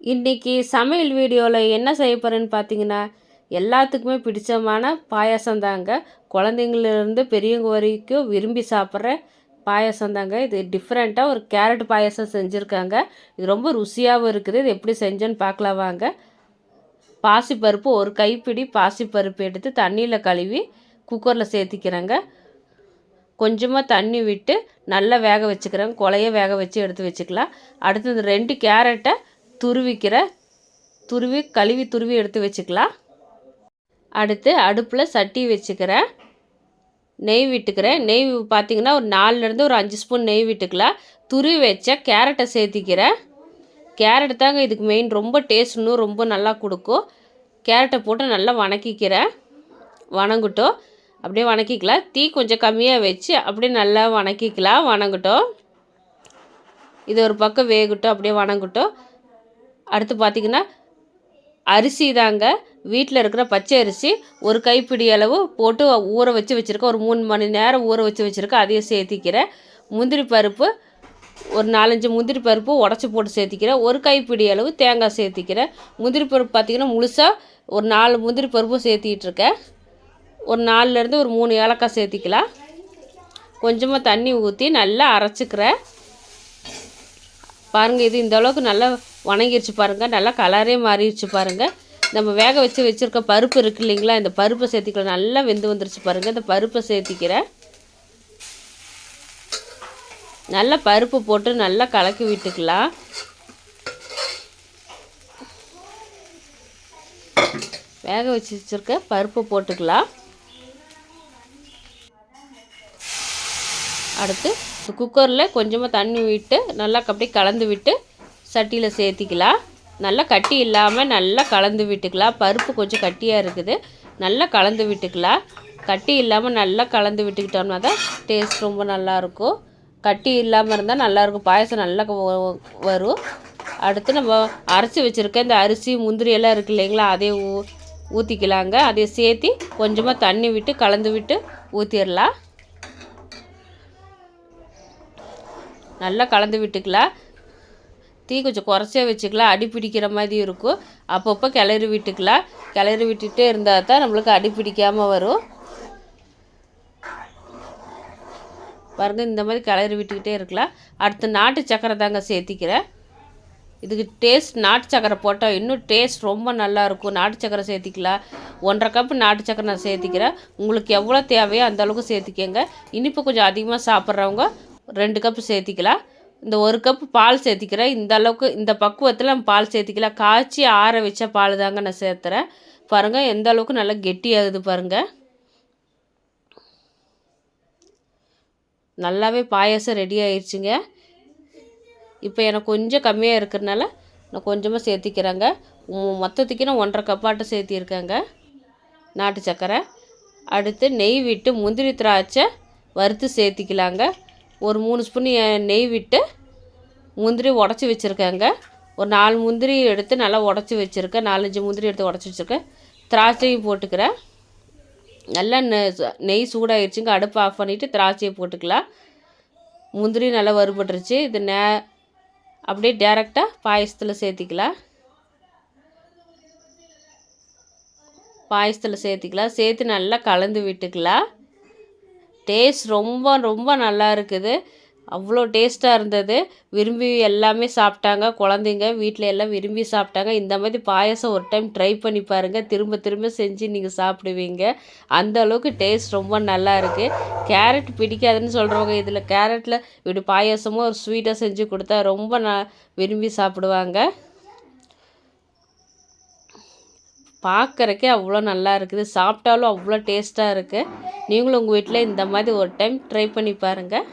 இன்றைக்கி சமையல் வீடியோவில் என்ன செய்ய போகிறேன்னு பார்த்தீங்கன்னா எல்லாத்துக்குமே பிடிச்சமான பாயாசம் தாங்க குழந்தைங்கள்லேருந்து பெரியவங்க வரைக்கும் விரும்பி சாப்பிட்ற பாயாசம் தாங்க இது டிஃப்ரெண்ட்டாக ஒரு கேரட் பாயாசம் செஞ்சுருக்காங்க. இது ரொம்ப ருசியாகவும் இருக்குது. இது எப்படி செஞ்சேன்னு பார்க்கலாம் வாங்க. பாசிப்பருப்பு ஒரு கைப்பிடி பாசிப்பருப்பு எடுத்து தண்ணியில் கழுவி குக்கரில் சேர்த்திக்கிறேங்க. கொஞ்சமாக தண்ணி விட்டு நல்லா வேக வச்சுக்கிறேன் கொலைய வேக வச்சு எடுத்து வச்சுக்கலாம். அடுத்தது ரெண்டு கேரட்டை துருவிக்கிற துருவி கழுவி துருவி எடுத்து வச்சுக்கலாம். அடுத்து அடுப்பில் சட்டி வச்சுக்கிறேன் நெய் விட்டுக்கிறேன் நெய் பார்த்திங்கன்னா ஒரு நாலுலேருந்து ஒரு அஞ்சு ஸ்பூன் நெய் விட்டுக்கலாம். துருவி வச்ச கேரட்டை சேர்த்திக்கிறேன் கேரட் தாங்க இதுக்கு மெயின் ரொம்ப டேஸ்ட் இன்னும் ரொம்ப நல்லா கொடுக்கும். கேரட்டை போட்டு நல்லா வணக்கிக்கிறேன் வணங்கட்டும். அப்படியே வணக்கிக்கலாம். தீ கொஞ்சம் கம்மியாக வச்சு அப்படியே நல்லா வணக்கிக்கலாம். வணங்கட்டும். இது ஒரு பக்கம் வேகட்டும். அப்படியே வணங்கட்டும். அடுத்து பார்த்திங்கன்னா அரிசி தாங்க. வீட்டில் இருக்கிற பச்சை அரிசி ஒரு கைப்பிடி அளவு போட்டு ஊற வச்சு வச்சுருக்கேன். ஒரு மூணு மணி நேரம் ஊற வச்சு வச்சுருக்கேன். அதையும் சேர்த்திக்கிறேன். முந்திரி பருப்பு ஒரு நாலஞ்சு முந்திரி பருப்பு உடச்சி போட்டு சேர்த்திக்கிறேன். ஒரு கைப்பிடி அளவு தேங்காய் சேர்த்திக்கிறேன். முந்திரி பருப்பு பார்த்திங்கன்னா முழுசாக ஒரு நாலு முந்திரி பருப்பும் சேர்த்திக்கிட்டுருக்கேன் ஒரு நாலுலேருந்து ஒரு மூணு ஏலக்காய் சேர்த்திக்கலாம். கொஞ்சமாக தண்ணி ஊற்றி நல்லா அரைச்சிக்கிறேன். பாருங்கள் இது இந்த அளவுக்கு நல்லா வணங்கிருச்சு பாருங்கள் நல்லா கலரே மாறிடுச்சு பாருங்கள் நம்ம வேக வச்சு வச்சுருக்க பருப்பு இருக்குது இல்லைங்களா? இந்த பருப்பை சேர்த்திக்கலாம் நல்லா வெந்து வந்துருச்சு பாருங்கள் இந்த பருப்பை சேர்த்திக்கிறேன் நல்லா பருப்பு போட்டு நல்லா கலக்கி விட்டுக்கலாம். வேக வச்சு வச்சுருக்க பருப்பு போட்டுக்கலாம். அடுத்து குக்கரில் கொஞ்சமாக தண்ணி விட்டு நல்லா அப்படியே கலந்து விட்டு சட்டியில் சேர்த்திக்கலாம். நல்லா கட்டி இல்லாமல் நல்லா கலந்து விட்டுக்கலாம். பருப்பு கொஞ்சம் கட்டியாக இருக்குது. நல்லா கலந்து விட்டுக்கலாம். கட்டி இல்லாமல் நல்லா கலந்து விட்டுக்கிட்டோம்னா தான் டேஸ்ட் ரொம்ப நல்லாயிருக்கும் கட்டி இல்லாமல் இருந்தால் நல்லாயிருக்கும் பாயசம் நல்லா வரும். அடுத்து நம்ம அரைச்சி வச்சுருக்க இந்த அரிசி முந்திரி எல்லாம் இருக்குது இல்லைங்களா? அதே ஊ ஊற்றிக்கலாங்க அதை சேர்த்தி கொஞ்சமாக தண்ணி விட்டு கலந்து விட்டு ஊற்றிடலாம் நல்லா கலந்து விட்டுக்கலாம். தீ கொஞ்சம் குறைச்சே வச்சுக்கலாம். அடி பிடிக்கிற மாதிரி இருக்கும். அப்பப்போ கிளறி விட்டுக்கலாம். கிளறி விட்டுட்டே இருந்தால் தான் நம்மளுக்கு அடி பிடிக்காமல் வரும். பாருங்கள் இந்த மாதிரி கிளறி விட்டுக்கிட்டே இருக்கலாம். அடுத்து நாட்டு சக்கரை தாங்க சேர்த்திக்கிறேன். இதுக்கு டேஸ்ட் நாட்டு சக்கரை போட்டால் இன்னும் டேஸ்ட் ரொம்ப நல்லாயிருக்கும் நாட்டு சக்கரை சேர்த்திக்கலாம். ஒன்றரை கப்பு நாட்டு சக்கரை நான் சேர்த்திக்கிறேன். உங்களுக்கு எவ்வளோ தேவையோ அந்தளவுக்கு சேர்த்திக்கங்க. இனிப்பு கொஞ்சம் அதிகமாக சாப்பிட்றவங்க ரெண்டு கப்பு சேர்த்திக்கலாம். இந்த ஒரு கப்பு பால் சேர்த்திக்கிறேன். இந்த அளவுக்கு இந்த பக்குவத்தில் நம்ம பால் சேர்த்திக்கலாம் காய்ச்சி ஆற வச்ச பால் தாங்க நான் சேர்த்துறேன். பாருங்கள் எந்த அளவுக்கு நல்லா கெட்டியாகுது பாருங்கள் நல்லாவே பாயசம் ரெடி ஆயிடுச்சுங்க இப்போ எனக்கு கொஞ்சம் கம்மியாக இருக்கிறனால நான் கொஞ்சமாக சேர்த்திக்கிறேங்க. மொத்தத்துக்கு நான் ஒன்றரை கப்பாட்டை சேர்த்திருக்கேங்க. நாட்டு சக்கரை அடுத்து நெய் விட்டு முந்திரி திராட்சை வறுத்து சேர்த்திக்கலாங்க. ஒரு மூணு ஸ்பூன் நெய் விட்டு முந்திரி உடச்சி வச்சுருக்கேங்க. ஒரு நாலு முந்திரி எடுத்து நல்லா உடச்சி வச்சுருக்கேன். நாலஞ்சு முந்திரி எடுத்து உடச்சி வச்சுருக்கேன். திராட்சையும் போட்டுக்கிறேன். நல்லா நெய் சூடாகிடுச்சுங்க அடுப்பு ஆஃப் பண்ணிவிட்டு திராட்சையை போட்டுக்கலாம். முந்திரி நல்லா வறுபட்டுருச்சு. இது நே அப்படியே டேரெக்டாக பாயசத்தில் சேர்த்திக்கலாம். பாயசத்தில் சேர்த்திக்கலாம். சேர்த்து நல்லா கலந்து விட்டுக்கலாம். டேஸ்ட் ரொம்ப ரொம்ப நல்லா இருக்குது. அவ்வளோ டேஸ்ட்டாக இருந்தது. விரும்பி எல்லாமே சாப்பிட்டாங்க. குழந்தைங்க வீட்டில் எல்லாம் விரும்பி சாப்பிட்டாங்க. இந்த மாதிரி பாயசம் ஒரு டைம் ட்ரை பண்ணி பாருங்கள் திரும்ப திரும்ப செஞ்சு நீங்கள் சாப்பிடுவீங்க. அந்த அளவுக்கு டேஸ்ட் ரொம்ப நல்லா இருக்குது கேரட் பிடிக்காதுன்னு சொல்கிறவங்க இதில் கேரட்டில் இப்படி பாயசமும் ஒரு ஸ்வீட்டாக செஞ்சு கொடுத்தா ரொம்ப ந விரும்பி சாப்பிடுவாங்க. பார்க்குறக்கே அவ்வளோ நல்லா இருக்குது. சாப்பிட்டாலும் அவ்வளோ டேஸ்ட்டாக இருக்குது நீங்களும் உங்கள் வீட்டில் இந்த மாதிரி ஒரு டைம் ட்ரை பண்ணி பாருங்கள்